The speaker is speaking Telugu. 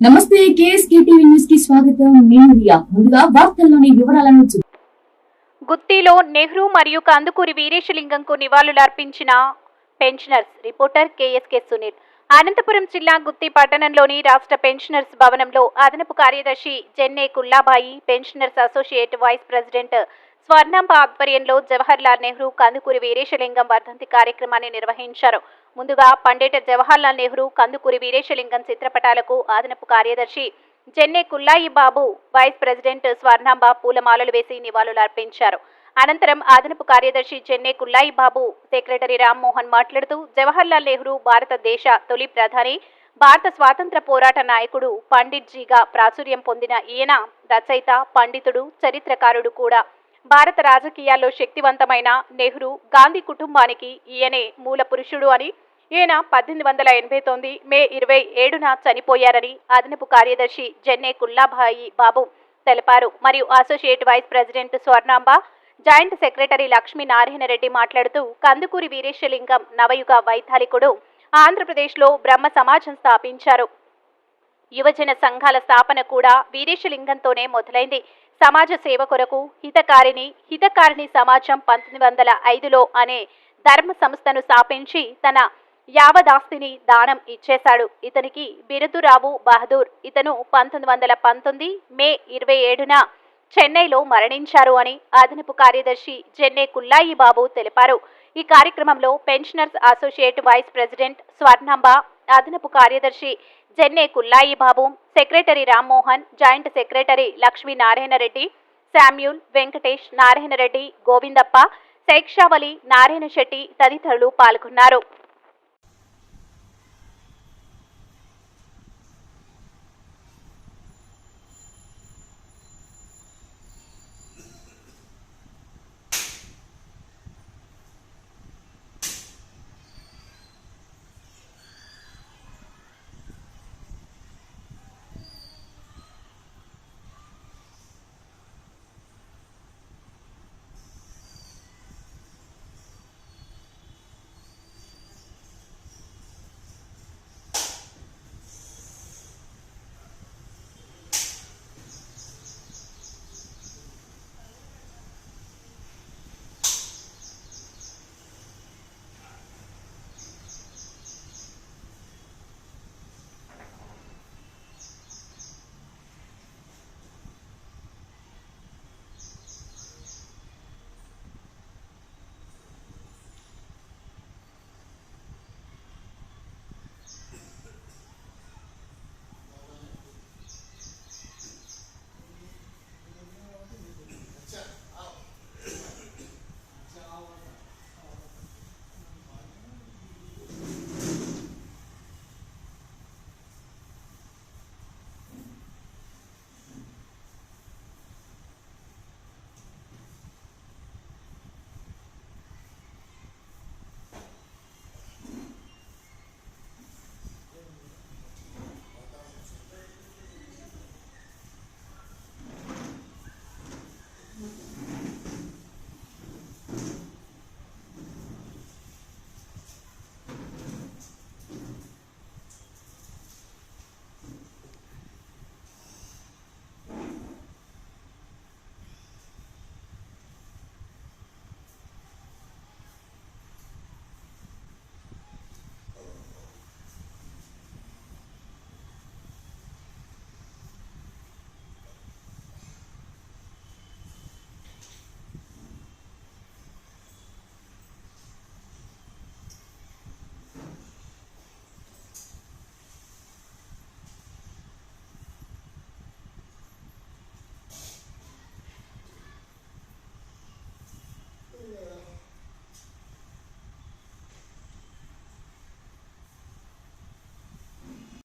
నమస్తే కేఎస్కే టీవీ న్యూస్కి స్వాగతం. నేను రియా. ముందుగా వార్తల్లోని వివరాలను చూ- గుత్తిలో నెహ్రూ మరియు కందుకూరి వీరేశలింగంకు నివాళులర్పించిన pensioners reporter KSK Sunil. Anantapuram జిల్లా గుత్తి పట్టణంలోని రాష్ట్ర పెన్షనర్స్ భవనంలో అదనపు కార్యదర్శి Jenne Kullabai pensioners associate vice president Swarnamba ఆధ్వర్యంలో జవహర్లాల్ నెహ్రూ కందుకూరి వీరేశలింగం వర్ధంతి కార్యక్రమాన్ని నిర్వహించారు. ముందుగా పండిట్ జవహర్లాల్ నెహ్రూ కందుకూరి వీరేశలింగం చిత్రపటాలకు అదనపు కార్యదర్శి జెన్నే కుల్లాయి బాబు వైస్ ప్రెసిడెంట్ స్వర్ణాంబ పూలమాలలు వేసి నివాళులు అర్పించారు అనంతరం అదనపు కార్యదర్శి చెన్నై కుల్లాయి బాబు సెక్రటరీ రామ్మోహన్ మాట్లాడుతూ జవహర్లాల్ నెహ్రూ భారతదేశ తొలి ప్రధాని భారత స్వాతంత్ర పోరాట నాయకుడు పండిట్ జీగా ప్రాచుర్యం పొందిన ఈయన రచయిత పండితుడు చరిత్రకారుడు కూడా. భారత రాజకీయాల్లో శక్తివంతమైన నెహ్రూ గాంధీ కుటుంబానికి ఈయనే మూల పురుషుడు అని ఈయన పద్దెనిమిది వందల ఎనభై తొమ్మిది మే ఇరవై ఏడున చనిపోయారని అదనపు కార్యదర్శి జెన్నే కుల్లాభాయి బాబు తెలిపారు. మరియు associate vice president Swarnamba joint secretary Lakshmi Narayana Reddy మాట్లాడుతూ కందుకూరి వీరేశలింగం నవయుగ వైతాళికుడు ఆంధ్రప్రదేశ్లో బ్రహ్మ సమాజం స్థాపించారు. యువజన సంఘాల స్థాపన కూడా వీరేశలింగంతోనే మొదలైంది. సమాజ సేవ కొరకు హితకారిణి హితకారిణి సమాజం పంతొమ్మిది వందల ఐదులో అనే ధర్మ సంస్థను స్థాపించి తన యావదాస్తిని దానం ఇచ్చేశాడు. ఇతనికి బిరుదురావు బహదూర్. ఇతను పంతొమ్మిది వందల పంతొమ్మిది మే ఇరవై ఏడున చెన్నైలో మరణించారు అని అదనపు కార్యదర్శి జెన్నే కుల్లాయి బాబు తెలిపారు. ఈ కార్యక్రమంలో pensioners associate vice president Swarnamba అదనపు కార్యదర్శి Jenne Kullayi Babu secretary Rammohan joint secretary Lakshmi Narayana Reddy Samuel Venkatesh Narayana Reddy Govindappa Shaikshavali Narayana Shetty తదితరులు పాల్గొన్నారు.